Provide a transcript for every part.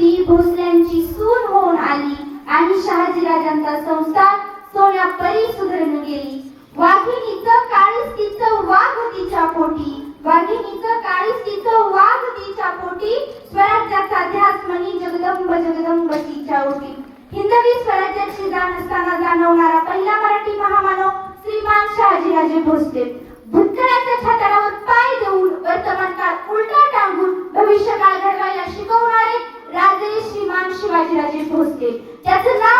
ती भोसल्यांची सून होऊन आली आणि शहाजीराजांचा संसार सोन्या परी सुधरून गेली. वाघिणीचं काळीस तिचं वाघ तिच्या पोटी. वाघिणीचं काळीस तिचं वाघ तिच्या पोटी. स्वराज्याचा ध्यास म्हणी जगदंब जगदंब तिच्या ओटी. हिंदवी स्वराज्याची जाण असताना जाणवणारा पहिला मराठी महामानव श्रीमान शहाजीराजे भोसले. श्रीमान शिवाजीराजे त्याचं नाव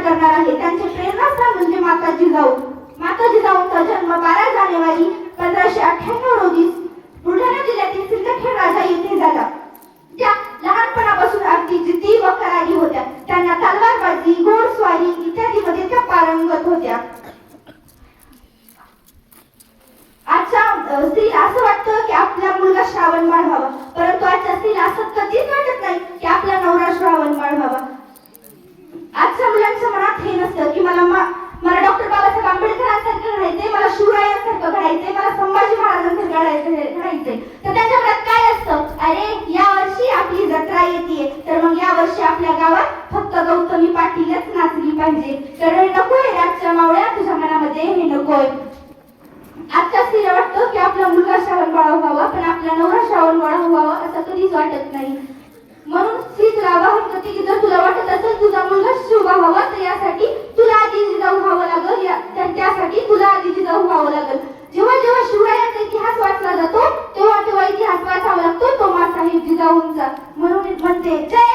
करणार आहे. त्यांचे प्रेरणास्थान म्हणजे माता जिजाऊ माता जिजाऊंचा जन्म बारा जानेवारी होत्या. आजच्या स्त्रीला असं वाटतं की आपला मुलगा श्रावण बाळ व्हावा. परंतु आजच्या स्त्रीला असं कधीच वाटत नाही की आपला नवरा श्रावण बाळ व्हावा. आजच्या मुलांच्या मनात हे नसतं की मला मा- मला डॉक्टर बाबासाहेब आंबेडकरांसारखं घडायचंय मला शिवरायांसारखं घडायचंय मला संभाजी महाराजांसारखं घडायचं घडायचंय. तर त्यांच्या मनात काय असतं? अरे या वर्षी आपली जत्रा येते तर मग या वर्षी आपल्या गावात फक्त गौतमी पाटीलच नाचली पाहिजे. सरळ नकोय रागच्या मावळ्या तुझ्या मनामध्ये हे नकोय आजच्या स्त्रीला वाटतं की आपला मुलगा श्रावण बाळा व्हावा पण आपला नवरा श्रावण बाळा व्हावा असं कधीच वाटत नाही. म्हणून स्त्रीच लावा करते की जर तुला वाटत असेल तुझा मुलगा शिवा व्हावा तर यासाठी तुला आधी जिजाऊ व्हावं लागल. त्यासाठी तुला आधी जिजाऊ व्हावं लागल. जेव्हा जेव्हा शिवरायाचा इतिहास वाचला जातो तेव्हा तेव्हा इतिहास वाचावा लागतो तो मासाहेब जिजाऊंचा. म्हणून म्हणते जय